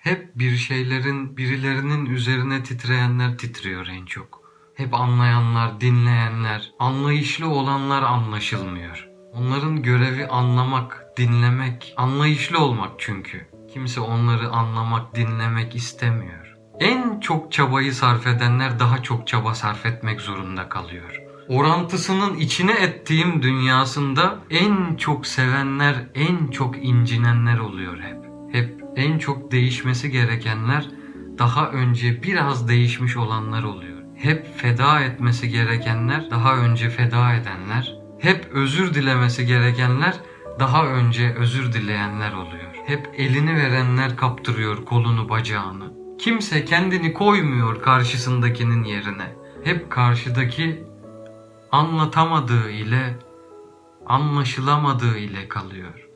Hep bir şeylerin birilerinin üzerine titreyenler titriyor en çok. Hep anlayanlar, dinleyenler, anlayışlı olanlar anlaşılmıyor. Onların görevi anlamak, dinlemek, anlayışlı olmak çünkü. Kimse onları anlamak, dinlemek istemiyor. En çok çabayı sarf edenler daha çok çaba sarf etmek zorunda kalıyor. Orantısının içine ettiğim dünyasında en çok sevenler, en çok incinenler oluyor hep. Hep en çok değişmesi gerekenler daha önce biraz değişmiş olanlar oluyor. Hep feda etmesi gerekenler daha önce feda edenler, hep özür dilemesi gerekenler daha önce özür dileyenler oluyor. Hep elini verenler kaptırıyor kolunu bacağını. Kimse kendini koymuyor karşısındakinin yerine. Hep karşıdaki anlatamadığı ile anlaşılamadığı ile kalıyor.